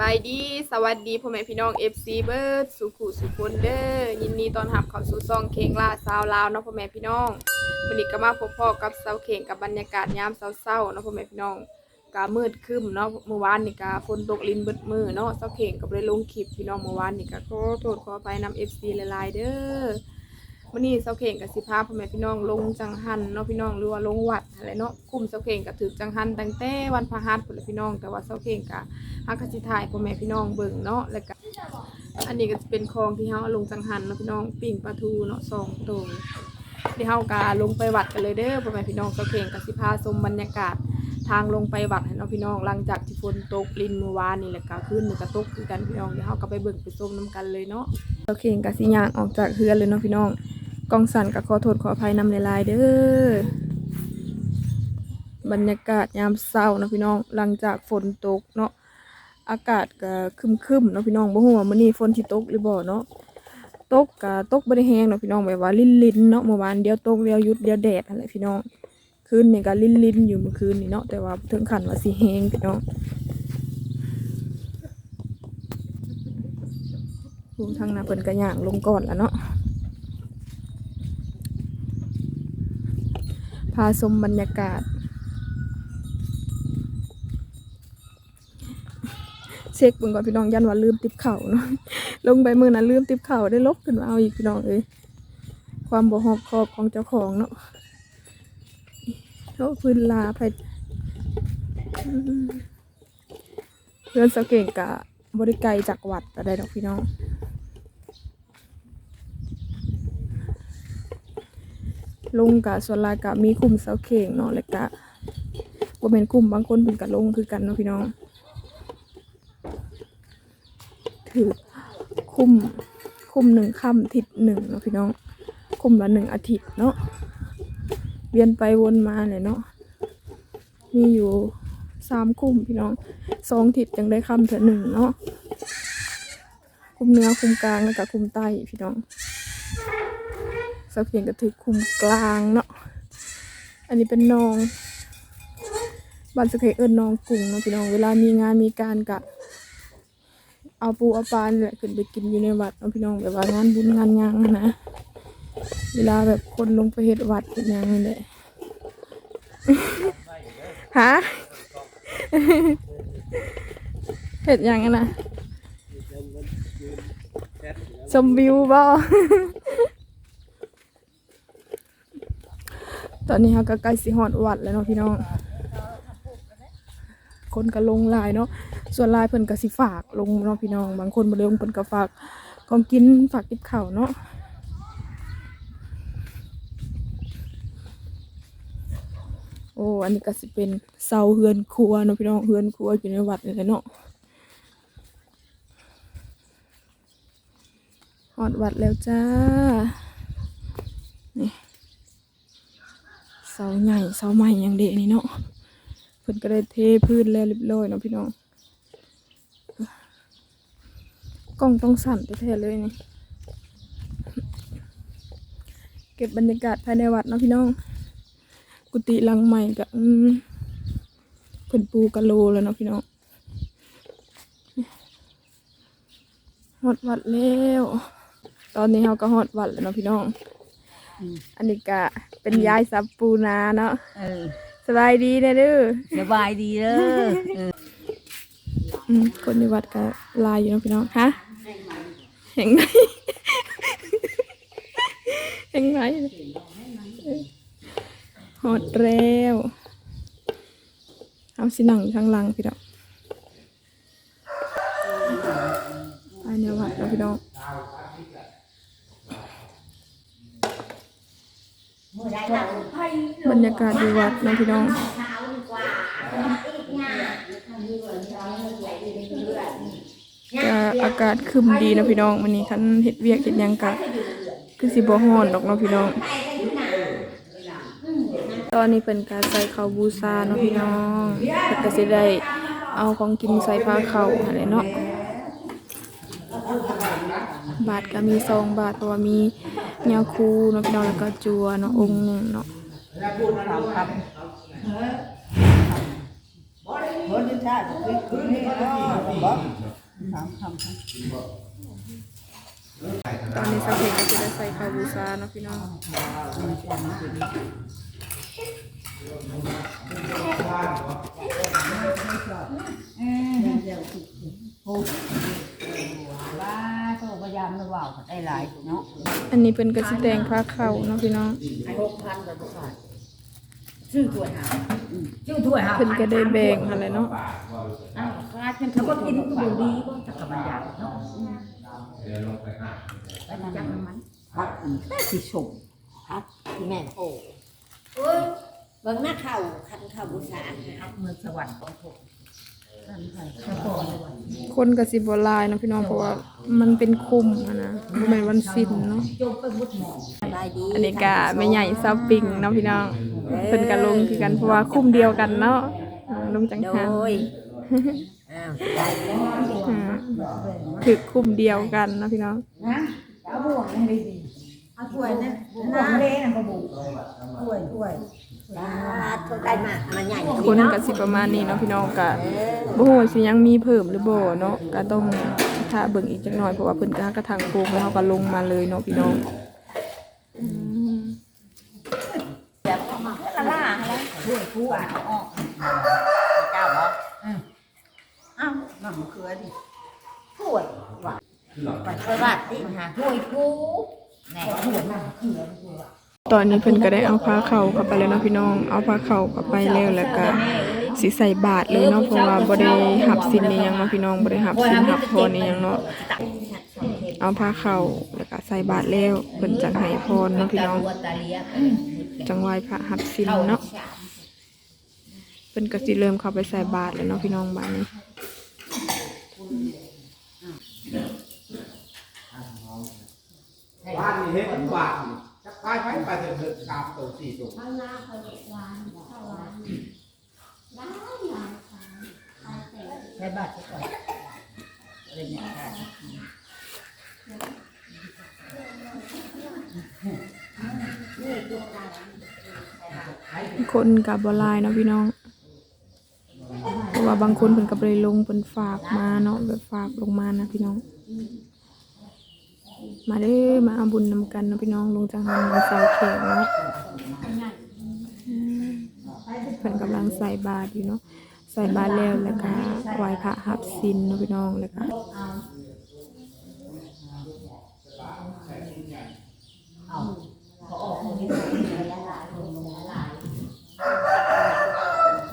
บายดี สวัสดีพ่อแม่พี่น้อง FC เบิร์ดสุขุสุคนเด้อยินดีต้อนรับเข้าสู่ซองเคงล่าสาวลาวเนาะพ่อแม่พี่น้องวันนี้ก็มาพบพ่อกับสาวเคงกับบรรยากาศยามเช้าๆเนาะพ่อแม่พี่น้องกามืดครึ้มเนาะเมื่อวานนี่ก็ฝนตกลินเบิดมือเนาะสาวเคงก็บ่ได้ลงคลิปพี่น้องเมื่อวานนี่ก็ขอโทษขออภัยนำ FC หลายๆเด้อ วันนี้เสาวเคงกับสิพาพ่อแม่พี่น้องลงจังหันเนาะพี่น้องหรือว่าลงวัดอะไรเนาะคุมเสาวเคงก็ถึกจังหันตั้งแต่วันพฤหัสพุ่นแหละพี่น้อง แต่ว่าเสาวเคงก็ฮักกสิถ่ายพ่อแม่พี่น้องเบิ่งเนาะแล้วก็อันนี้ก็จะเป็นคลองที่เฮาลงจังหันเนาะพี่น้องปิ่งปลาทูเนาะสองตัวเดี๋ยวเฮากาลงไปวัดกันเลยเด้อพ่อแม่พี่น้องก็เข่งกับสิพาชมบรรยากาศทางลงไปวัดให้เนาะพี่น้องหลังจากที่ฝนตกลินเมื่อวานนี่แหละก็ขึ้นนี่ก็ตกคือกันพี่น้องเดี๋ยวเฮาก็ไปเบิ่งไปชมนํกันเลยเนาะก็เข่งกับสิยางออกจากเฮือนเลยเนาะพี่น้อง กองสันก็ขอโทษขออภัยนำหลายๆเด้อบรรยากาศยามเช้านะพี่น้องหลังจากฝนตกเนาะอากาศก็คึมๆเนาะพี่น้องบ่ฮู้ว่ามื้อนี้ฝนสิตกหรือบ่เนาะตกก็ตกบ่ได้แฮงเนาะพี่น้องแบบว่าลิ่นๆเนาะเมื่อวานเดี๋ยวตกเดี๋ยวหยุดเดี๋ยวแดดนั่นแหละพี่น้องคืนนี้ก็ลิ่นๆอยู่เมื่อคืนนี้เนาะแต่ว่าถึงขั้นว่าสิแฮงพี่น้องผู้ทางหน้าเพิ่นก็ย่างลงก่อนแล้วเนาะ พาชมบรรยากาศ เช็คเบิ่งก่อนพี่น้องยันว่าลืมติบเข่าเนาะลงไปมือนั้นลืมติบเข่าได้ลบขึ้นมาเอาอีกพี่น้องเอ้ยความบ่หอบคอบของเจ้าของเนาะโลพื้นลาไปเพื่อนสเก่งกะบริไกลจากวัดอะไรดอกพี่น้อง ลงกะส่วนลายกะมีกลุ่มเสาเข่งเนาะแล้วกะบ่าเป็นกลุ่มบางคนเป็นกะลงคือกันเนาะพี่น้อง ถือคุ้มคุ้มหนึ่งค่ำอาทิตย์หนึ่งเนาะพี่น้อง คุ้มละหนึ่งอาทิตย์เนาะเวียนไปวนมาเลยเนาะมีอยู่สามคุ้มพี่น้องสองอาทิตย์ยังได้ค่ำเถอะหนึ่งเนาะคุ้มเหนื้อคุ้มกลางแล้วก็คุ้มใต้พี่น้อง สักเพียงก็ถือคุมกลางเนาะอันนี้เป็นนองบ้านสะเคเอิญนองกุ้งเนาะพี่น้องเวลามีงานมีการกะเอาปูเอาปลาเนี่ยขึ้นไปกินอยู่ในวัดเอาพี่น้องแบบว่างานบุญงานงานนะเวลาแบบคนลงไปเฮ็ดวัดเป็นยังนี่แหละฮะเฮ็ดยังอะนะชมวิวบ่ ตอนนี้เราก็ใกล้สิฮอดวัดแล้วเนาะพี่น้อง คนก็ลงลายเนาะ ส่วนลายเพิ่นก็สิฝากลงเนาะพี่น้อง บางคนบ่ลงเพิ่นก็ฝากของกินฝากกิบข้าวเนาะโอ้ อันนี้ก็สิเป็นเสาเฮือนครัวเนาะพี่น้องเฮือนครัวอยู่ในวัดนี่แหละเนาะฮอดวัดแล้วจ้า เสาใหญ่เสาใหม่อย่างเด็นี่เนาะเพิ่นก็ได้เทพื้นแล้วเรียบร้อยเนาะพี่น้องกล้องต้องสั่นแท้ๆเลยนี่เก็บบรรยากาศภายในวัดเนาะพี่น้อง กุฏิหลังใหม่ก็อืมเพิ่นปูกะโลแล้วเนาะพี่น้องฮอดวัดแล้ว ตอนนี้เราก็ฮอดวัดแล้วเนาะพี่น้อง อันนี้ก็เป็นยายสับปูนาเนาะเออสบายดีนะเด้อสบายดีเด้อเอออืมคนในวัดก็ลายอยู่เนาะพี่น้องฮะเห็นไหมเห็นไหมหอดแล้วเอาสิหนังข้างหลังพี่น้องไปในวัดเนาะพี่น้อง บ รรยากาศดีวัดนะพี่น้องก็อากาศคึมดีนะพี่น้องวันนี้คันเฮ็ดเวียกเฮ็ดยังกะคือสิบ่ฮ้อนดอกเนาะพี่น้อง ตอนนี้เป็นการใส่ข้าวบูชาเนาะพี่น้องเพิ่นก็สิได้เอาของกินใส่ผ้าเข้าวหั่นแหละเนาะบาทก็มีซองบาทเพราะว่ามียาคูเนาะพี่น้องแล้วก็จัวเนาะองค์หนึ่งเนาะ คนที่ชาติคือคือนี่เนาะบอกสามคำค่ะตอนนี้สาวเข่งก็จะได้ใส่ข้าบูชาเนาะพี่น้องอันนี้เป็นกระสิแดงผ้าเขาเนาะพี่น้องหกพันกว่าบาท ชื่อถ้วยหาชื่อถ้วยหาเพิ่นก็ได้แบ่งอะไรเนาะ อ้าวคาดเป็นคนกินก็ดูดีก็จักกับบรรยากเนาะไปทำน้ำมัน พัดอีกแต่สิชมครับแม่โอ้โอ้ยเบิ่งหน้าเข่าคันเข่าบุษาพัดเมืองสวรรค์ของผมนั่นใช่ข้าวโพดเลยว่ะคนกระสิบ่หลายเนาะพี่น้องเพราะว่ามันเป็นคุมอะนะบ่แม่นวันสิ้นเนาะโจมไปมุดหมอง สบายดี อันนี้ก็แม่ใหญ่ซาวปิงเนาะพี่น้อง เพิ่นก็ลงคือกันเพราะว่าคุมเดียวกันเนาะอ่าลงจังโดหันยอ้าวสบายดีอ่าถึกคุมเดียวกันเนาะพี่น้อง นะเอาบ่วงให้ดีเอาถ้วยนะน้ำเละนะบ่บุถ้วยถ้วยจ้าทุกได้มามาใหญ่คนก็สิประมาณนี้เนาะพี่น้องก็บ่ฮู้ว่าสิยังมีเพิ่มหรือบ่เนาะก็ต้องถ้าเบิ่งอีกจักหน่อยเพราะว่าเพิ่นก็หากระถางโคงแล้วเขาก็ลงมาเลยเนาะพี่น้องอืม ละล่าแล้วถ้วยถ้วยเอาออกเจ้าเหรออ้าวน้ำมะเขือดิถ้วยว่ะไปสวัสดีค่ะถ้วยกูแหน่ถ้วยน้ำมะเขือดีกว่าตอนนี้เพิ่นก็ได้เอาผ้าเข่าเข้าไปแล้วเนาะพี่น้อง เอาผ้าเข่าเข้าไปแล้วแล้วก็สิใส่บาตรเลยเนาะเพราะว่าบ่ได้หับสินนี่ยังเนาะพี่น้องบ่ได้หับสินหับพรนี่ยังเนาะเอาผ้าเข่าแล้วก็ใส่บาตรแล้วเพิ่นจังให้พรเนาะพี่น้องตาเลีย จังไหวพระหับสินเนาะเพิ่นกสิเริ่มเข้าไปใส่บาตรแล้วเนาะพี่น้องบัดนี้บ้านนี่เฮ็ดบ้านจะไปไปไปเถอะสามตัวสี่ตัวใช้บาทก่อนอะไรเนี่ย คนก็บ่หลายเนาะพี่น้องเพราะว่าบางคนเพิ่นก็บ่ได้ลงเพิ่นฝากมาเนาะแบบฝากลงมานะพี่น้อง มาเด้อมาเอาบุญนำกันเนาะพี่น้องลงจังหันนำเสาแขกเนาะเพิ่นกำลังใส่บาตรอยู่เนาะใส่บาตรแล้วแล้วก็ไหว้พระหับศีลเนาะพี่น้องแล้วก็เอาพอออกตรงนี้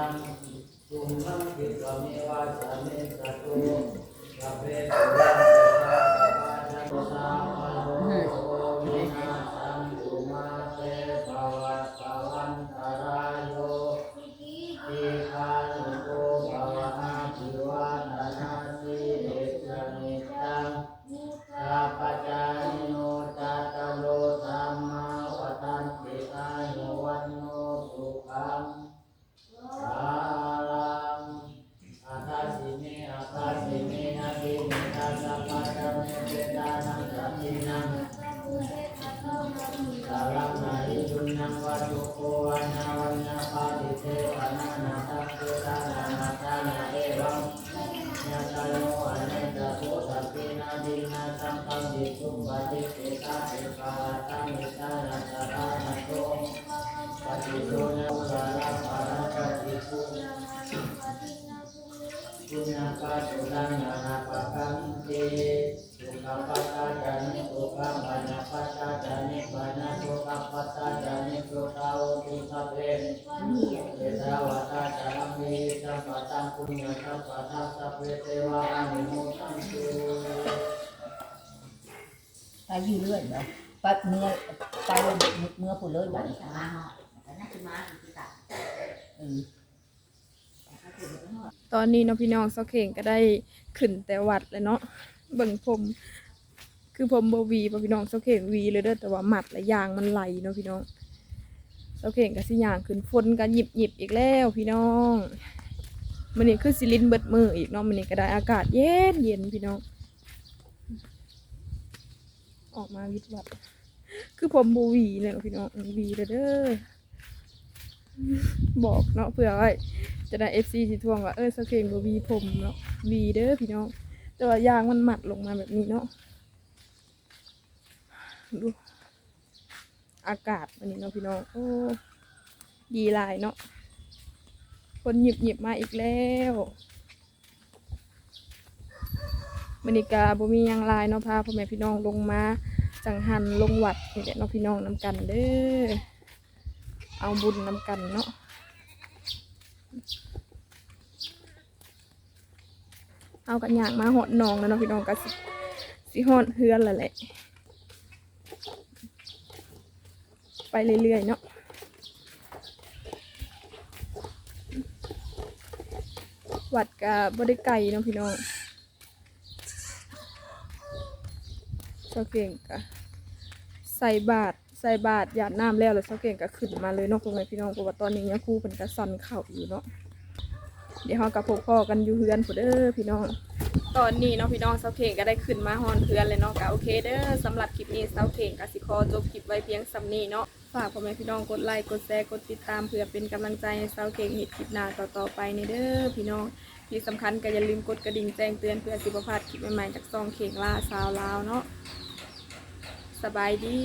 शरणं पुण्यं विश्वमेव धर्मे ततो रभे ตัพพุทธาน ญาตัสสะทัสสะเวเทวานิโมทันตุไปอยู่เรื่อยเนาะไปเมื่อไปเมื่อผู้เลยบ้านมาเหาะแต่น่าจะมาคือตัดเออตอนนี้เนาะพี่น้องเสาเข่งก็ได้ขึ้นแต่วัดเลยเนาะเบิ่งผม คือผมบวีบ่พี่น้องเสาเข่งวีเลยเด้อแต่ว่าหมัดและยางมันไหลเนาะพี่น้องเสาเข่งก็สิยางขึ้นฝนก็หยิบหยิบอีกแล้วพี่น้อง มันนี่คือสิลินเบิดมืออีกเนาะมันนี่ก็ได้อากาศเย็นเย็นพี่น้อง ออกมาวิดวัด คือผมบวีเลยพี่น้องวีเด้อบอกเนาะเผื่อไว้จะได้เอฟซีสิทวงว่าเออสเข่งบวีผมเนาะวีเด้อพี่น้อง แต่ว่ายางมันหมัดลงมาแบบนี้เนาะดูอากาศวันนี้เนาะพี่น้องโอ้ดีลายเนาะ คนหยิบหยิบมาอีกแล้วมันนี้กาศบ่มียังลายเนาะพาพ่อแม่พี่น้องลงมา จังหันลงวัดนี่แหละเนาะพี่น้องน้ำกันเด้อเอาบุญน้ำกันเนาะเอากันอย่างมาหอดนองแล้วเนาะพี่น้องก็สิสิหอดเฮือนละแหละไปเรื่อยๆเนาะ วัดกับ่ได้ไกลเนาะพี่น้องเสาเก่งกะใส่บาทใส่บาทหยาดน้ำแล้วแล้วเสาเก่งกะขึ้นมาเลยเนาะพ่อแม่พี่น้องเพราะว่าตอนนี้ยังครู่เป็นกระสันเข่าอยู่เนาะเดี๋ยวเรากับพวกพ่อกันอยู่เฮือนผู้เด้อพี่น้อง ตอนนี้เนาะพี่น้องเสาเข่งก็ได้ขึ้นมาฮอนเฮือนเลยเนาะก็โอเคเด้อสำหรับคลิปนี้เสาเข่งกสิขอจบคลิปไว้เพียงสำนี้เนาะฝากพ่อแม่พี่น้องกดไลค์กดแชร์กดติดตามเพื่อเป็นกำลังใจให้เสาเข่งเห็ดคลิปหน้าต่อๆไปในเด้อพี่น้องที่สำคัญก็อย่าลืมกดกระดิ่งแจ้งเตือนเพื่อสิบพลาดคลิปใหม่ๆจากซองเข่งล่าสาวลาวเนาะสบายดี